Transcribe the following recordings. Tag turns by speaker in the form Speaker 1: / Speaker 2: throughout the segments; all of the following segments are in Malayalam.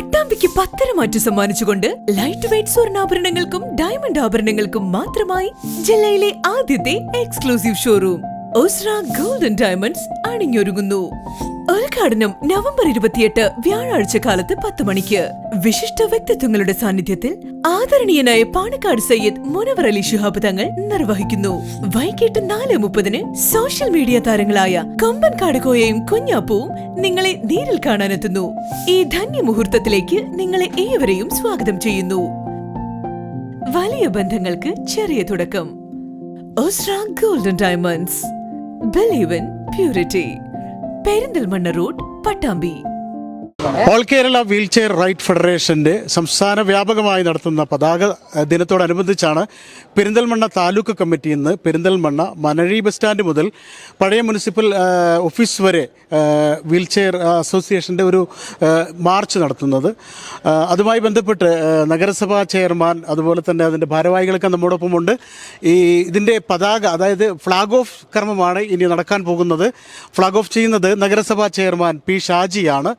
Speaker 1: പട്ടാമ്പിക്ക് പത്തര മാറ്റി സമ്മാനിച്ചുകൊണ്ട് ലൈറ്റ് വെയിറ്റ് സ്വർണാഭരണങ്ങൾക്കും ഡയമണ്ട് ആഭരണങ്ങൾക്കും മാത്രമായി ജില്ലയിലെ ആദ്യത്തെ exclusive showroom Osra golden diamonds അണിഞ്ഞൊരുങ്ങുന്നു. ഉദ്ഘാടനം നവംബർ ഇരുപത്തിയെട്ട് വ്യാഴാഴ്ച കാലത്ത് പത്ത് മണിക്ക്. വിശിഷ്ട വ്യക്തിത്വങ്ങളുടെ സാന്നിധ്യത്തിൽ ആദരണീയനായ പാണക്കാട് സയ്യിദ് മുനവർ അലി ശുഹാബ് തങ്ങൾ നിർവഹിക്കുന്നു. വൈകിട്ട് നാല് മുപ്പതിന് സോഷ്യൽ മീഡിയ താരങ്ങളായ കൊമ്പൻ കാടുകോയയും കുഞ്ഞാപ്പുവും നിങ്ങളെ നേരിൽ കാണാനെത്തുന്നു. ഈ ധന്യ മുഹൂർത്തത്തിലേക്ക് നിങ്ങളെ ഏവരെയും സ്വാഗതം ചെയ്യുന്നു. വലിയ ബന്ധങ്ങൾക്ക് ചെറിയ തുടക്കം. Golden diamonds. Believe in purity Perinthalmanna road Pattambi
Speaker 2: all Kerala wheelchair right ഫെഡറേഷന്റെ സംസ്ഥാന വ്യാപകമായി നടത്തുന്ന പതാക ദിനത്തോടനുബന്ധിച്ചാണ് പെരിന്തൽമണ്ണ താലൂക്ക് കമ്മിറ്റി ഇന്ന് പെരിന്തൽമണ്ണ മനഴി ബസ് സ്റ്റാൻഡ് മുതൽ പഴയ മുനിസിപ്പൽ ഓഫീസ് വരെ വീൽ ചെയർ അസോസിയേഷന്റെ ഒരു മാർച്ച് നടത്തുന്നത്. അതുമായി ബന്ധപ്പെട്ട് നഗരസഭാ ചെയർമാൻ അതുപോലെ തന്നെ അതിന്റെ ഭാരവാഹികളൊക്കെ നമ്മോടൊപ്പമുണ്ട് ഈ ഇതിന്റെ പതാക അതായത് ഫ്ലാഗ് ഓഫ് കർമ്മമാണ് ഇനി നടക്കാൻ പോകുന്നത്. ഫ്ലാഗ് ഓഫ് ചെയ്യുന്നത് നഗരസഭാ ചെയർമാൻ പി ഷാജിയാണ്.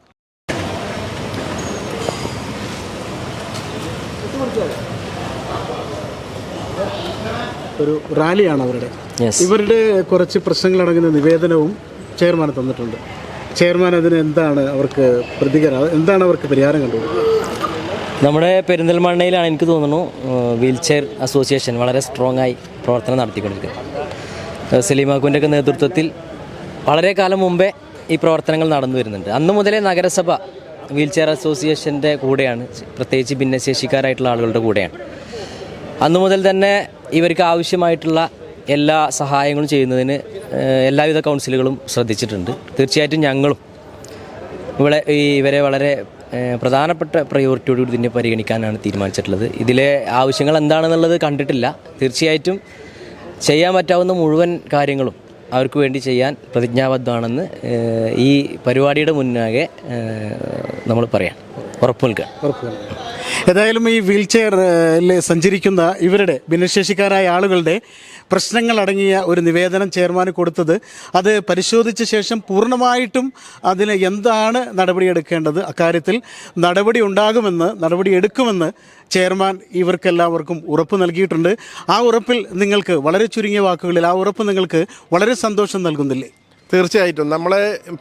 Speaker 2: ഒരു റാലിയാണ് അവരുടെ. ഇവരുടെ കുറച്ച് പ്രശ്നങ്ങളടങ്ങുന്ന നിവേദനവും ചെയർമാൻ തന്നിട്ടുണ്ട്. ചെയർമാൻ അതിന് എന്താണ് അവർക്ക് പ്രതികരണം എന്താണ് അവർക്ക് പരിഹാരം കണ്ടത്
Speaker 3: നമ്മുടെ പെരിന്തൽമണ്ണയിലാണ് എനിക്ക് തോന്നുന്നു വീൽ ചെയർ അസോസിയേഷൻ വളരെ സ്ട്രോങ് ആയി പ്രവർത്തനം നടത്തിക്കൊണ്ടിരിക്കുന്നത്. സലീമാക്കുവിന്റെയൊക്കെ നേതൃത്വത്തിൽ വളരെ കാലം മുമ്പേ ഈ പ്രവർത്തനങ്ങൾ നടന്നു വരുന്നുണ്ട്. അന്ന് മുതലേ നഗരസഭ വീൽ ചെയർ അസോസിയേഷന്റെ കൂടെയാണ് പ്രത്യേകിച്ച് ഭിന്നശേഷിക്കാരായിട്ടുള്ള ആളുകളുടെ കൂടെയാണ്. അന്നു മുതൽ തന്നെ ഇവർക്ക് ആവശ്യമായിട്ടുള്ള എല്ലാ സഹായങ്ങളും ചെയ്യുന്നതിന് എല്ലാവിധ കൗൺസിലുകളും ശ്രദ്ധിച്ചിട്ടുണ്ട്. തീർച്ചയായിട്ടും ഞങ്ങളും ഇവിടെ ഇവരെ വളരെ പ്രധാനപ്പെട്ട പ്രയോറിറ്റിയോടുകൂടി ഇതിനെ പരിഗണിക്കാനാണ് തീരുമാനിച്ചിട്ടുള്ളത്. ഇതിലെ ആവശ്യങ്ങൾ എന്താണെന്നുള്ളത് കണ്ടിട്ടില്ല. തീർച്ചയായിട്ടും ചെയ്യാൻ പറ്റാവുന്ന മുഴുവൻ കാര്യങ്ങളും അവർക്ക് വേണ്ടി ചെയ്യാൻ പ്രതിജ്ഞാബദ്ധമാണെന്ന് ഈ പരിപാടിയുടെ മുന്നാകെ നമ്മൾ പറയാം. ഉറപ്പു നിൽക്കുക
Speaker 2: ഉറപ്പ് ഏതായാലും ഈ വീൽ ചെയറിൽ സഞ്ചരിക്കുന്ന ഇവരുടെ ഭിന്നശേഷിക്കാരായ ആളുകളുടെ പ്രശ്നങ്ങൾ അടങ്ങിയ ഒരു നിവേദനം ചെയർമാന് കൊടുത്തത്. അത് പരിശോധിച്ച ശേഷം പൂർണമായിട്ടും അതിന് എന്താണ് നടപടിയെടുക്കേണ്ടത് അക്കാര്യത്തിൽ നടപടി ഉണ്ടാകുമെന്ന് നടപടി എടുക്കുമെന്ന് ചെയർമാൻ ഇവർക്കെല്ലാവർക്കും ഉറപ്പ് നൽകിയിട്ടുണ്ട്. ആ ഉറപ്പിൽ നിങ്ങൾക്ക് വളരെ ചുരുങ്ങിയ വാക്കുകളിൽ ആ ഉറപ്പ് നിങ്ങൾക്ക് വളരെ സന്തോഷം നൽകുന്നില്ലേ?
Speaker 4: തീർച്ചയായിട്ടും. നമ്മൾ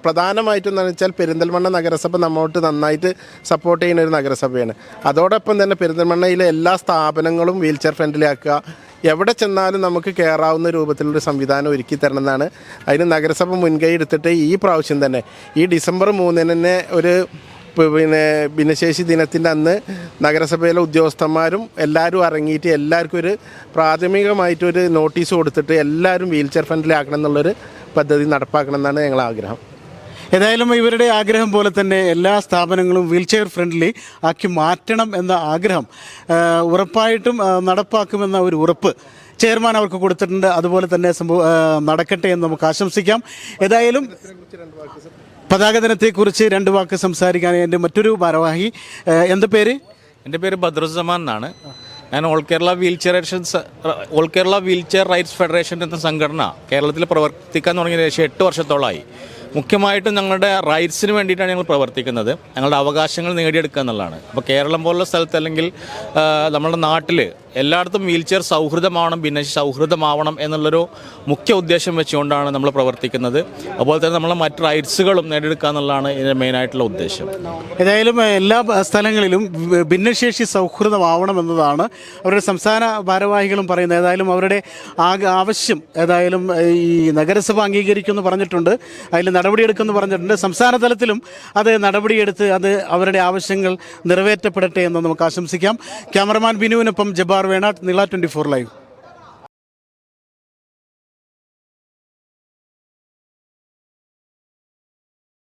Speaker 4: പ്രധാനമായിട്ടും എന്ന് വെച്ചാൽ പെരിന്തൽമണ്ണ നഗരസഭ നമ്മോട്ട് നന്നായിട്ട് സപ്പോർട്ട് ചെയ്യുന്ന ഒരു നഗരസഭയാണ്. അതോടൊപ്പം തന്നെ പെരിന്തൽമണ്ണയിലെ എല്ലാ സ്ഥാപനങ്ങളും വീൽ ചെയർ ഫ്രണ്ട്ലി ആക്കുക എവിടെ ചെന്നാലും നമുക്ക് കയറാവുന്ന രൂപത്തിലൊരു സംവിധാനം ഒരുക്കി തരണമെന്നാണ് അതിന് നഗരസഭ മുൻകൈ എടുത്തിട്ട് ഈ പ്രാവശ്യം തന്നെ. ഈ ഡിസംബർ മൂന്നിന് തന്നെ ഒരു പിന്നെ ഭിന്നശേഷി ദിനത്തിന്റെ അന്ന് നഗരസഭയിലെ ഉദ്യോഗസ്ഥന്മാരും എല്ലാവരും ഇറങ്ങിയിട്ട് എല്ലാവർക്കും ഒരു പ്രാഥമികമായിട്ടൊരു നോട്ടീസ് കൊടുത്തിട്ട് എല്ലാവരും വീൽ ചെയർ ഫ്രണ്ട്ലി ആക്കണം എന്നുള്ളൊരു പദ്ധതി നടപ്പാക്കണം എന്നാണ് ഞങ്ങൾ ആഗ്രഹം
Speaker 2: ഏതായാലും ഇവരുടെ ആഗ്രഹം പോലെ തന്നെ എല്ലാ സ്ഥാപനങ്ങളും വീൽ ചെയർ ഫ്രണ്ട്ലി ആക്കി മാറ്റണം എന്ന ആഗ്രഹം ഉറപ്പായിട്ടും നടപ്പാക്കുമെന്ന ഒരു ഉറപ്പ് ചെയർമാൻ അവർക്ക് കൊടുത്തിട്ടുണ്ട്. അതുപോലെ തന്നെ സംഭവം നടക്കട്ടെ എന്ന് നമുക്ക് ആശംസിക്കാം. ഏതായാലും പതാക ദിനത്തെക്കുറിച്ച് രണ്ട് വാക്ക് സംസാരിക്കാൻ എന്റെ മറ്റൊരു ഭാരവാഹി എന്ത് എന്താ പേര്?
Speaker 5: എന്റെ പേര് ബദ്രുസമാൻ എന്നാണ്. ഞാൻ all Kerala wheelchair all Kerala wheelchair rights federation എന്ന സംഘടന കേരളത്തിൽ പ്രവർത്തിക്കാൻ തുടങ്ങിയ ശേഷം എട്ട് വർഷത്തോളമായി. മുഖ്യമായിട്ടും ഞങ്ങളുടെ റൈറ്റ്സിന് വേണ്ടിയിട്ടാണ് ഞങ്ങൾ പ്രവർത്തിക്കുന്നത്. ഞങ്ങളുടെ അവകാശങ്ങൾ നേടിയെടുക്കുക എന്നുള്ളതാണ്. അപ്പോൾ കേരളം പോലുള്ള സ്ഥലത്ത് അല്ലെങ്കിൽ നമ്മുടെ നാട്ടിൽ എല്ലായിടത്തും വീൽ ചെയർ സൗഹൃദമാവണം ഭിന്നശേഷി സൗഹൃദമാവണം എന്നുള്ളൊരു മുഖ്യ ഉദ്ദേശം വെച്ചുകൊണ്ടാണ് നമ്മൾ പ്രവർത്തിക്കുന്നത്. അതുപോലെ തന്നെ നമ്മളെ മറ്റ് റൈറ്റ്സുകളും നേടിയെടുക്കുക എന്നുള്ളതാണ് ഇതിന്റെ മെയിനായിട്ടുള്ള ഉദ്ദേശം.
Speaker 2: ഏതായാലും എല്ലാ സ്ഥലങ്ങളിലും ഭിന്നശേഷി സൗഹൃദമാവണം എന്നതാണ് അവരുടെ സംസ്ഥാന ഭാരവാഹികളും പറയുന്നത്. ഏതായാലും അവരുടെ ആവശ്യം ഏതായാലും ഈ നഗരസഭ അംഗീകരിക്കുമെന്ന് പറഞ്ഞിട്ടുണ്ട്. അതിൽ നടപടിയെടുക്കുമെന്ന് പറഞ്ഞിട്ടുണ്ട്. സംസ്ഥാന തലത്തിലും അത് നടപടിയെടുത്ത് അത് അവരുടെ ആവശ്യങ്ങൾ നിറവേറ്റപ്പെടട്ടെ എന്ന് നമുക്ക് ആശംസിക്കാം. Cameraman ബിനുവിനൊപ്പം Jabar Venatt Nila twenty four live.